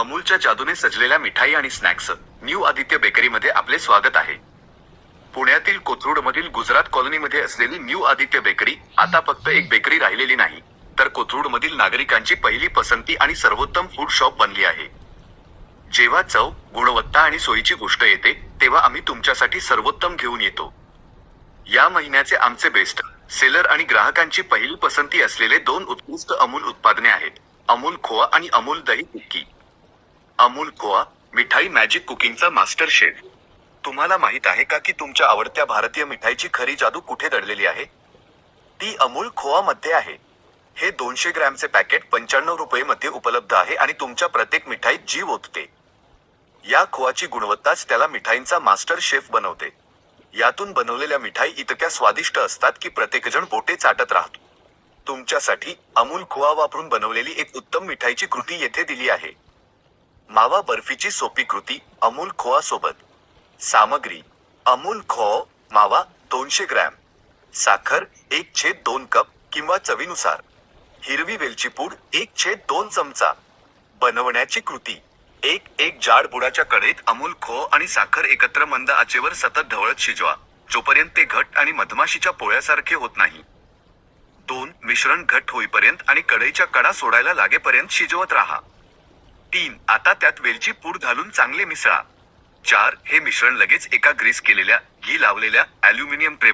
अमूलच्या जादूने सजलेल्या मिठाई आणि snacks. New Aditya बेकरीमध्ये आपले स्वागत आहे. पुण्यातील कोथरूडमधील गुजरात कॉलनीमध्ये असलेली न्यू आदित्य बेकरी आता फक्त एक बेकरी राहिलेली नाही तर कोथरूडमधील नागरिकांची पहिली पसंती आणि सर्वोत्तम फूड शॉप बनली आहे. जेव्हा चव गुणवत्ता आणि सोयीची गोष्ट येते तेव्हा आम्ही तुमच्यासाठी सर्वोत्तम घेऊन येतो. या महिन्याचे आमचे बेस्ट सेलर आणि ग्राहकांची पहिली पसंती असलेले दोन उत्कृष्ट अमूल उत्पादने आहेत. अमूल खोवा आणि अमूल दही टिक्की. अमूल खोवा मिठाई मॅजिक कुकिंगचा मास्टर शेफ तुम्हाला माहीत आहे का की तुमच्या आवडत्या भारतीय मिठाईची खरी जादू कुठे दडलेली आहे? ती अमूल खोवामध्ये आहे. हे दोनशे ग्रॅमचे पॅकेट पंच्याण्णव रुपये मध्ये उपलब्ध आहे आणि तुमच्या प्रत्येक मिठाईत जीव ओतते. या खोवाची गुणवत्ताच त्याला मिठाईंचा मास्टर शेफ बनवते. यातून बनवलेल्या मिठाई इतक्या स्वादिष्ट असतात की प्रत्येकजण बोटे चाटत राहतो. तुमच्यासाठी अमूल खोवा वापरून बनवलेली एक उत्तम मिठाईची कृती येथे दिली आहे. मावा बर्फीची सोपी कृती अमूल खोवा सोबत. सामग्री अमूल खो मावा दोनशे ग्रॅम. साखर एक छेद दोन कप किंवा चवीनुसार. हिरवी वेलची पूड एक छेद दोन चमचा. बनवण्याची कृती एक एक जाड बुडाच्या कढईत अमूल खो आणि साखर एकत्र मंद आचेवर सतत ढवळत शिजवा जोपर्यंत ते घट आणि मधमाशीच्या पोळ्यासारखे होत नाही. दोन मिश्रण घट होईपर्यंत आणि कढईच्या कडा सोडायला लागेपर्यंत शिजवत राहा. तीन. आता त्यात वेलची पूड घालून चांगले मिसळा. चार. हे मिश्रण लगेच एका ग्रीस केलेल्या घी लावलेल्या अल्युमिनियम ट्रे